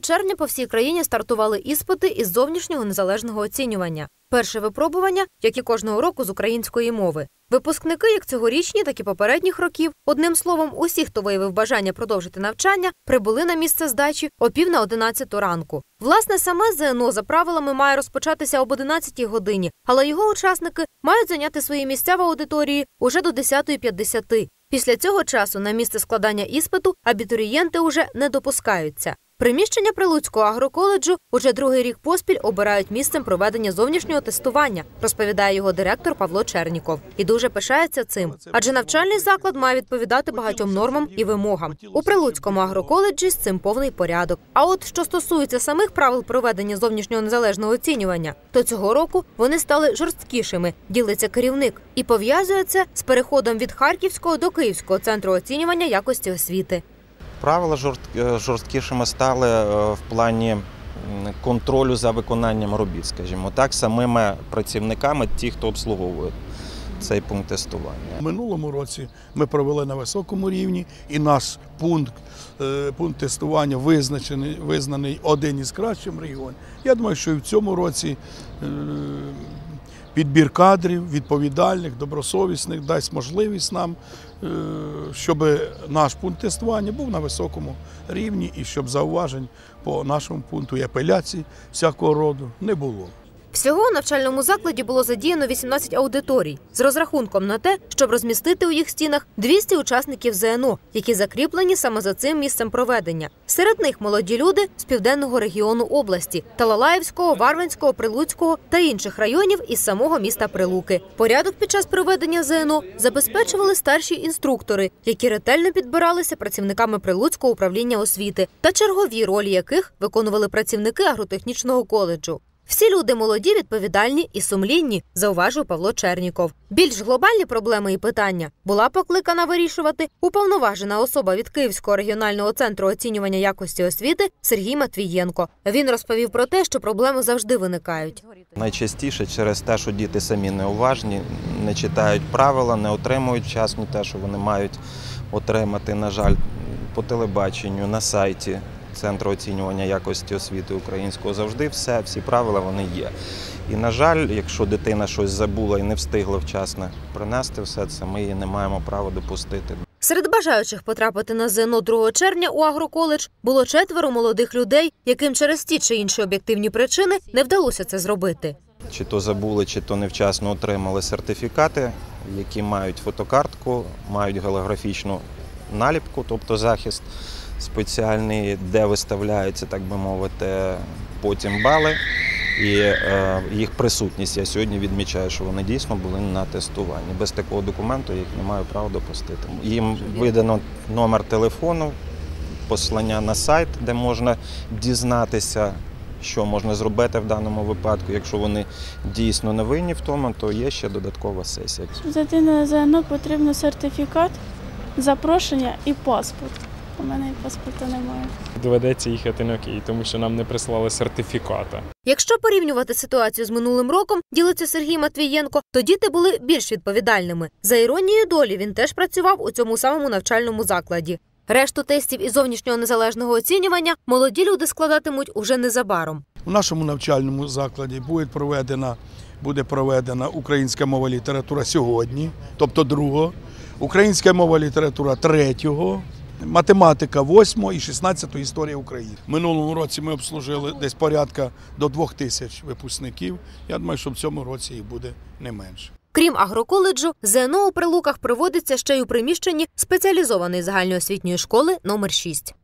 червня по всій країні стартували іспити із зовнішнього незалежного оцінювання. Перше випробування, як і кожного року, з української мови. Випускники, як цьогорічні, так і попередніх років, одним словом, усі, хто виявив бажання продовжити навчання, прибули на місце здачі о пів на одинадцяту ранку. Власне, саме ЗНО за правилами має розпочатися об 11 годині, але його учасники мають зайняти свої місця в аудиторії уже до 10.50. Після цього часу на місце складання іспиту абітурієнти уже не допускаються. Приміщення Прилуцького агроколеджу уже другий рік поспіль обирають місцем проведення зовнішнього тестування, розповідає його директор Павло Черніков. І дуже пишається цим. Адже навчальний заклад має відповідати багатьом нормам і вимогам. У Прилуцькому агроколеджі з цим повний порядок. А от що стосується самих правил проведення зовнішнього незалежного оцінювання, то цього року вони стали жорсткішими, ділиться керівник, і пов'язує це з переходом від Харківського до Київського центру оцінювання якості освіти. Правила е, жорсткішими стали е, в плані контролю за виконанням робіт, скажімо так, самими працівниками, ті, хто обслуговує цей пункт тестування. У минулому році ми провели на високому рівні, і наш пункт, е, пункт тестування визначений, визнаний один із кращих в регіоні. Я думаю, що і в цьому році підбір кадрів, відповідальних, добросовісних дасть можливість нам, е, щоб наш пункт тестування був на високому рівні і щоб зауважень по нашому пункту і апеляції всякого роду не було. Всього у навчальному закладі було задіяно 18 аудиторій з розрахунком на те, щоб розмістити у їх стінах 200 учасників ЗНО, які закріплені саме за цим місцем проведення. Серед них молоді люди з південного регіону області Талалаївського, Варвинського, Прилуцького та інших районів із самого міста Прилуки. Порядок під час проведення ЗНО забезпечували старші інструктори, які ретельно підбиралися працівниками Прилуцького управління освіти, та чергові ролі яких виконували працівники агротехнічного коледжу. Всі люди молоді, відповідальні і сумлінні, зауважив Павло Черніков. Більш глобальні проблеми і питання була покликана вирішувати уповноважена особа від Київського регіонального центру оцінювання якості освіти Сергій Матвієнко. Він розповів про те, що проблеми завжди виникають. Найчастіше через те, що діти самі неуважні, не читають правила, не отримують вчасно те, що вони мають отримати, на жаль, по телебаченню, на сайті Центру оцінювання якості освіти українського завжди все, всі правила вони є. І, на жаль, якщо дитина щось забула і не встигла вчасно принести все це, ми її не маємо права допустити. Серед бажаючих потрапити на ЗНО 2 червня у агроколедж було четверо молодих людей, яким через ті чи інші об'єктивні причини не вдалося це зробити. Чи то забули, чи то невчасно отримали сертифікати, які мають фотокартку, мають голографічну наліпку, тобто захист спеціальний, де виставляються, так би мовити, потім бали. І е, їх присутність я сьогодні відмічаю, що вони дійсно були на тестуванні. Без такого документу їх не маю права допустити. Їм видано номер телефону, послання на сайт, де можна дізнатися, що можна зробити в даному випадку. Якщо вони дійсно не винні в тому, то є ще додаткова сесія. Зайти на ЗНО потрібно сертифікат, запрошення і паспорт. У мене і паспорта немає. Доведеться їхати на Київ, тому що нам не прислали сертифіката. Якщо порівнювати ситуацію з минулим роком, ділиться Сергій Матвієнко, то діти були більш відповідальними. За іронією долі він теж працював у цьому самому навчальному закладі. Решту тестів із зовнішнього незалежного оцінювання молоді люди складатимуть уже незабаром. У нашому навчальному закладі буде проведена, буде проведена українська мова література сьогодні, тобто другого, українська мова література третього, математика 8 і 16 історія України. Минулому році ми обслужили десь порядка до двох тисяч випускників. Я думаю, що в цьому році їх буде не менше. Крім агроколеджу, ЗНО у Прилуках проводиться ще й у приміщенні спеціалізованої загальноосвітньої школи номер 6